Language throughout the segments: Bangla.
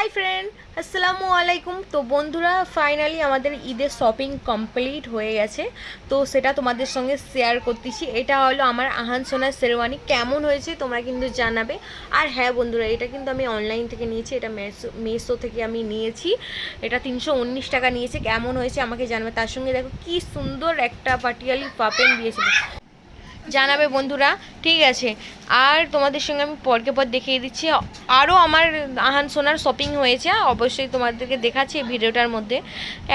হাই ফ্রেন্ড, আসসালামু আলাইকুম। তো বন্ধুরা, ফাইনালি আমাদের ঈদের শপিং কমপ্লিট হয়ে গেছে। তো সেটা তোমাদের সঙ্গে শেয়ার করতেছি। এটা হলো আমার আহান সোনার শেরওয়ানি। কেমন হয়েছে তোমরা কিন্তু জানাবে। আর হ্যাঁ বন্ধুরা, এটা কিন্তু আমি অনলাইন থেকে নিয়েছি। এটা মেসো থেকে আমি নিয়েছি। এটা তিনশো উনিশ টাকা নিয়েছে। কেমন হয়েছে আমাকে জানাবে। তার সঙ্গে দেখো কি সুন্দর একটা পাটিয়ালি পাপেন দিয়েছিল জানাবে বন্ধুরা ঠিক আছে। আর তোমাদের সঙ্গে আমি পরকে পর দেখিয়ে দিচ্ছি। আরও আমার আহান সোনার শপিং হয়েছে, অবশ্যই তোমাদেরকে দেখাচ্ছি এই ভিডিওটার মধ্যে।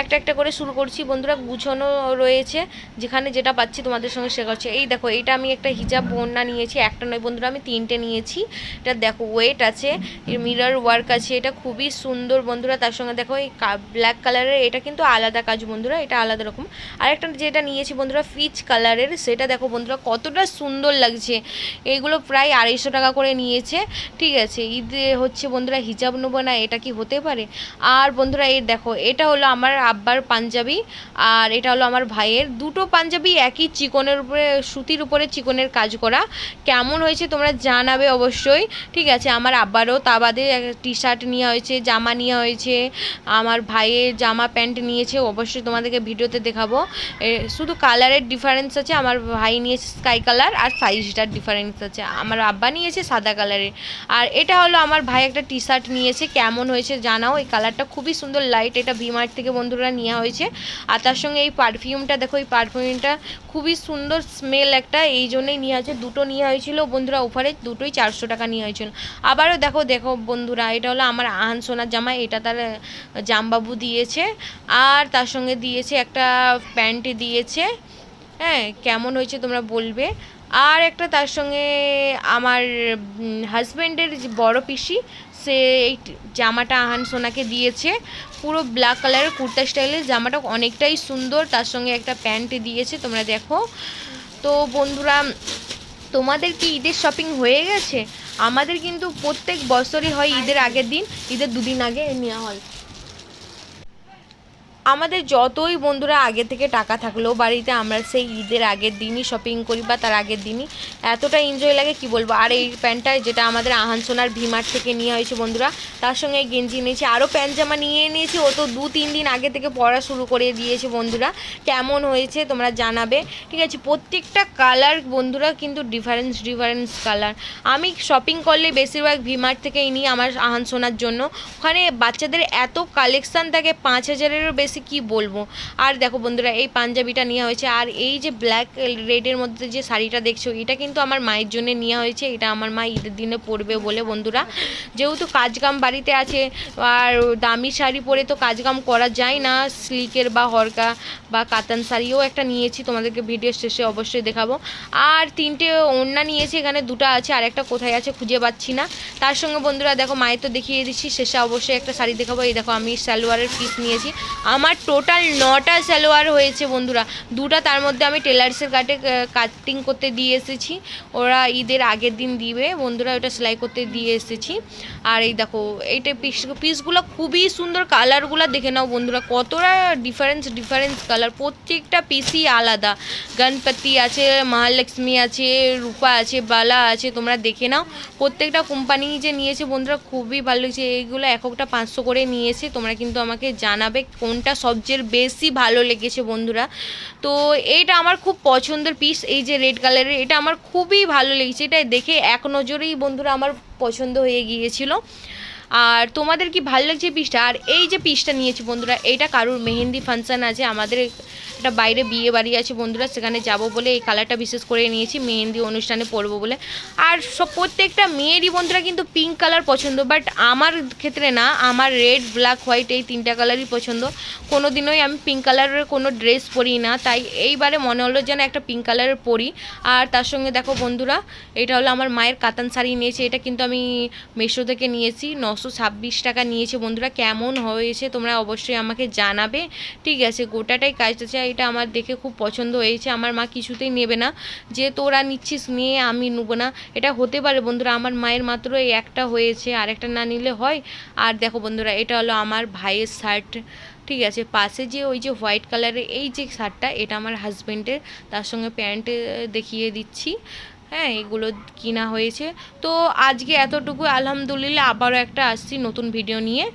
একটা একটা করে শুরু করছি, বন্ধুরা গুছানো রয়েছে, যেখানে যেটা পাচ্ছি তোমাদের সঙ্গে শেয়ার করছি। এই দেখো, এটা আমি একটা হিজাব বন্যা নিয়েছি, একটা নয় বন্ধুরা আমি তিনটে নিয়েছি। এটা দেখো ওয়েট আছে, এর মিরর ওয়ার্ক আছে, এটা খুবই সুন্দর বন্ধুরা। তার সঙ্গে দেখো, এই ব্ল্যাক কালারের এটা কিন্তু আলাদা কাজ বন্ধুরা, এটা আলাদা রকম। আরেকটা যেটা নিয়েছি বন্ধুরা ফিচ কালারের সেটা দেখো বন্ধুরা, কতটা সুন্দর লাগছে। এইগুলো প্রায় আড়াইশো টাকা করে নিয়েছে। ঠিক আছে, ঈদে হচ্ছে বন্ধুরা হিজাব নেব না, এটা কি হতে পারে? আর বন্ধুরা এই দেখো, এটা হলো আমার আব্বার পাঞ্জাবি আর এটা হলো আমার ভাইয়ের। দুটো পাঞ্জাবি একই চিকনের উপরে, সুতির উপরে চিকনের কাজ করা। কেমন হয়েছে তোমরা জানাবে অবশ্যই। ঠিক আছে, আমার আব্বারও তা বাদে টি শার্ট নেওয়া হয়েছে, জামা নেওয়া হয়েছে, আমার ভাইয়ের জামা প্যান্ট নিয়েছে, অবশ্যই তোমাদেরকে ভিডিওতে দেখাবো। শুধু কালারের ডিফারেন্স আছে, আমার ভাই নিয়েছে স্কাই কালার আর সাইজটার ডিফারেন্স আছে। আমার আব্বা নিয়েছে সাদা কালারের আর এটা হলো আমার ভাই একটা টি শার্ট নিয়েছে, কেমন হয়েছে জানাও। এই কালারটা খুবই সুন্দর লাইট এটা ভিমার্ট থেকে বন্ধুরা নেওয়া হয়েছে। আর তার সঙ্গে এই পারফিউমটা দেখো, এই পারফিউমটা খুবই সুন্দর স্মেল একটা, এই জন্যই নেওয়া হয়েছে। দুটো নেওয়া হয়েছিল বন্ধুরা ওভারে দুটোই চারশো টাকা নেওয়া হয়েছিল। আবারও দেখো দেখো বন্ধুরা, এটা হলো আমার আহান সোনার জামা, এটা তার জামবাবু দিয়েছে। আর তার সঙ্গে দিয়েছে একটা প্যান্ট দিয়েছে। হ্যাঁ কেমন হয়েছে তোমরা বলবে। আর একটা তার সঙ্গে আমার হাজব্যান্ডের বড় পিসি, সে এই জামাটা আহান সোনাকে দিয়েছে। পুরো ব্ল্যাক কালারের কুর্তা স্টাইলের জামাটা অনেকটাই সুন্দর। তার সঙ্গে একটা প্যান্ট দিয়েছে, তোমরা দেখো। তো বন্ধুরা, তোমাদের কি ঈদের শপিং হয়ে গেছে? আমাদের কিন্তু প্রত্যেক বছরই হয় ঈদের আগের দিন। ঈদের দুদিন আগে নেওয়া হয়। আমাদের যতই বন্ধুরা আগে থেকে টাকা থাকলেও বাড়িতে আমরা সেই ঈদের আগের দিনই শপিং করি বা তার আগের দিনই এতটা এনজয় লাগে, কি বলব? আর এই প্যান্টটা যেটা আমাদের আহান সোনার ভিমার্ট থেকে নিয়ে হয়েছে বন্ধুরা, তার সঙ্গে গেঞ্জি নিয়েছি আরও প্যান্ট জামা নিয়ে নিয়েছি ও তো দু, তিন দিন আগে থেকে পড়া শুরু করে দিয়েছে বন্ধুরা, কেমন হয়েছে তোমরা জানাবে, ঠিক আছে? প্রত্যেকটা কালার বন্ধুরা কিন্তু ডিফারেন্স ডিফারেন্স কালার আমি শপিং করলে বেশিরভাগ ভিমার্ট থেকেই নিই আমার আহান সোনার জন্য। ওখানে বাচ্চাদের এত কালেকশান থাকে, পাঁচ হাজারেরও বেশি কি বলব? আর দেখো বন্ধুরা, এই পাঞ্জাবিটা নেওয়া হয়েছে, আর এই যে ব্ল্যাক রেডের মধ্যে যে শাড়িটা দেখছ, এটা কিন্তু আমার মায়ের জন্য নেওয়া হয়েছে, এটা আমার মা ঈদের দিনে পরবে বলে বন্ধুরা। যেহেতু কাজকাম বাড়িতে আছে, আর দামি শাড়ি পরে তো কাজকাম করা যায় না, সিল্কের বা হরকা বা কাতান শাড়িও একটা নিয়েছি, তোমাদেরকে ভিডিও শেষে অবশ্যই দেখাবো। আর তিনটে ওড়না নিয়েছি, এখানে দুটো আছে, আর একটা কোথায় আছে খুঁজে পাচ্ছি না। তার সঙ্গে বন্ধুরা, দেখো মায়ের তো দেখিয়ে দিচ্ছি, শেষে অবশ্যই একটা শাড়ি দেখাবো। এই দেখো, আমি সালোয়ারের পিস নিয়েছি। আমার টোটাল নটা সালোয়ার হয়েছে বন্ধুরা। দুটা তার মধ্যে আমি টেলার্সের কাটে কাটিং করতে দিয়ে এসেছি। ওরা ঈদের আগের দিন দিবে, বন্ধুরা ওটা সেলাই করতে দিয়ে এসেছি। আর এই দেখো, এইটা পিস পিসগুলো খুবই সুন্দর কালারগুলো দেখে নাও বন্ধুরা। কতটা ডিফারেন্স ডিফারেন্স কালার প্রত্যেকটা পিসই আলাদা। গণপতি আছে, মহালক্ষ্মী আছে, রূপা আছে, বালা আছে, তোমরা দেখে নাও। প্রত্যেকটা কোম্পানি যে নিয়েছে বন্ধুরা, খুবই ভালো লাগছে এইগুলো এককটা পাঁচশো করে নিয়েছে। তোমরা কিন্তু আমাকে জানাবে কোনটা সবচেয়ে বেশি ভালো লেগেছে বন্ধুরা। তো এইটা আমার খুব পছন্দের পিস এই যে রেড কালারের এটা আমার খুবই ভালো লেগেছে। এটা দেখে এক নজরেই বন্ধুরা আমার পছন্দ হয়ে গিয়েছিল। আর তোমাদের কি ভালো লাগছে পিসটা আর এই যে পিসটা নিয়েছি বন্ধুরা এইটা কারুর মেহেন্দি ফাংশান আছে, আমাদের একটা বাইরে বিয়ে বাড়ি আছে বন্ধুরা, সেখানে যাব বলে এই কালারটা বিশেষ করে নিয়েছি, মেহেন্দি অনুষ্ঠানে পরবো বলে। আর সব প্রত্যেকটা মেয়েরই বন্ধুরা কিন্তু পিঙ্ক কালার পছন্দ বাট আমার ক্ষেত্রে না, আমার রেড ব্ল্যাক হোয়াইট এই তিনটা কালারই পছন্দ। কোনো দিনই আমি পিঙ্ক কালারের কোনো ড্রেস পরি না, তাই এইবারে মনে হলো যেন একটা পিঙ্ক কালারের পরি। আর তার সঙ্গে দেখো বন্ধুরা, এটা হলো আমার মায়ের কাতান শাড়ি নিয়েছে, এটা কিন্তু আমি মেশো থেকে নিয়েছি, নশো ছাব্বিশ টাকা নিয়েছে বন্ধুরা, কেমন হয়েছে তোমরা অবশ্যই আমাকে জানাবে। ঠিক আছে, গোটাটাই কাজটা আছে এটা আমার দেখে খুব পছন্দ হয়েছে। আমার মা কিছুতেই নেবে না। যে তোরা নিচ্ছিস নিয়ে আমি নেব না। এটা হতে পারে বন্ধুরা, আমার মায়ের মাত্র এই একটা হয়েছে। আর একটা না নিলে হয়। আর দেখো বন্ধুরা, এটা হলো আমার ভাইয়ের শার্ট ঠিক আছে, পাশে যে ওই যে হোয়াইট কালারের এই যে শার্টটা এটা আমার হাজব্যান্ডের তার সঙ্গে প্যান্ট দেখিয়ে দিচ্ছি। হ্যাঁ এগুলো কিনা হয়েছে। তো আজকে এতটুকু আলহামদুলিল্লাহ আবারও একটা আসছি নতুন ভিডিও নিয়ে।